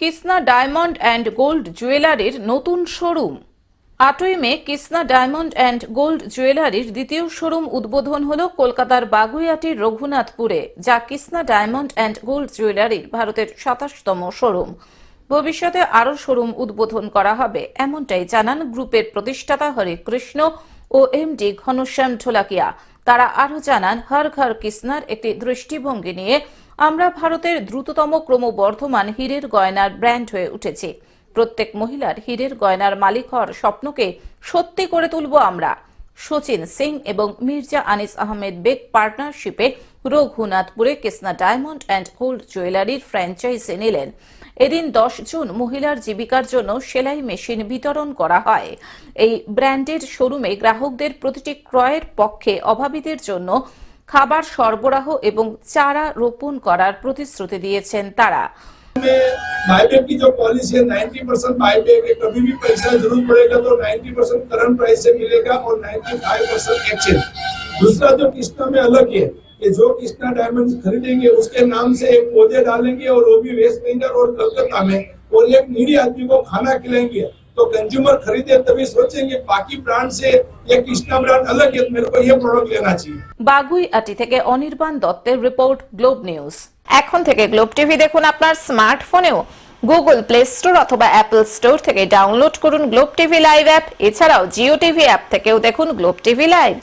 Krishna diamond and gold জুয়েলারির নতুন showroom. আটই May Krishna diamond and gold জুয়েলারির দ্বিতীয় শোরুম উদ্বোধন হল কলকাতার বাগুইয়াটির রঘুনাথপুরে, যা কৃষ্ণা ডায়মন্ড অ্যান্ড গোল্ড জুয়েলারির ভারতের সাতাশতম শোরুম। ভবিষ্যতে আরও শোরুম উদ্বোধন করা হবে, এমনটাই জানান গ্রুপের প্রতিষ্ঠাতা হরে কৃষ্ণ ও এমডি ঘনশ্যাম ঢোলাকিয়া। তারা আরও জানান, হর ঘর কৃষ্ণার একটি দৃষ্টিভঙ্গি নিয়ে আমরা ভারতের দ্রুততম ক্রমবর্ধমান হীরের গয়নার ব্র্যান্ড হয়ে উঠেছি। প্রত্যেক মহিলার হীরের গয়নার মালিক হওয়ার স্বপ্নকে সত্যি করে তুলব আমরা। সচিন সিং এবং মির্জা আনিস আহমেদ বেগ পার্টনারশিপে রঘুনাথপুরে কৃষ্ণা ডায়মন্ড অ্যান্ড গোল্ড জুয়েলারির ফ্র্যাঞ্চাইজি নিলেন এদিন দশ জন মহিলার জীবিকার জন্য সেলাই মেশিন বিতরণ করা হয় এই ব্র্যান্ডের শোরুমে গ্রাহকদের প্রতিটি ক্রয়ের পক্ষে অভাবীদের জন্য খাবার সরবরাহ এবং চারা রোপণ করার প্রতিশ্রুতি দিয়েছেন তারা में बाईबैक की जो पॉलिसी है 90 परसेंट बाईबैक है कभी भी पैसा जरूरत पड़ेगा तो 90 परसेंट करंट प्राइस से मिलेगा और 95 परसेंट एक्सचेंज दूसरा जो कृष्णा में अलग है कि जो कृष्णा डायमंड खरीदेंगे उसके नाम से एक पौधे डालेंगे और वो भी वेस्ट बंगाल और कलकत्ता में और एक नीडी आदमी को खाना खिलाएंगे तो कंज्यूमर खरीदे तभी सोचेंगे बाकी ब्रांड से ये कृष्णा ब्रांड अलग है तो मेरे को ये प्रोडक्ट लेना चाहिए বাগুইআটি থেকে অনির্বাণ দত্তের রিপোর্ট গ্লোব নিউজ এখন থেকে গ্লোব টিভি দেখুন আপনার স্মার্টফোনেও গুগল প্লে স্টোর অথবা অ্যাপল স্টোর থেকে ডাউনলোড করুন গ্লোব টিভি লাইভ অ্যাপ এছাড়াও জিও টিভি অ্যাপ থেকেও দেখুন গ্লোব টিভি লাইভ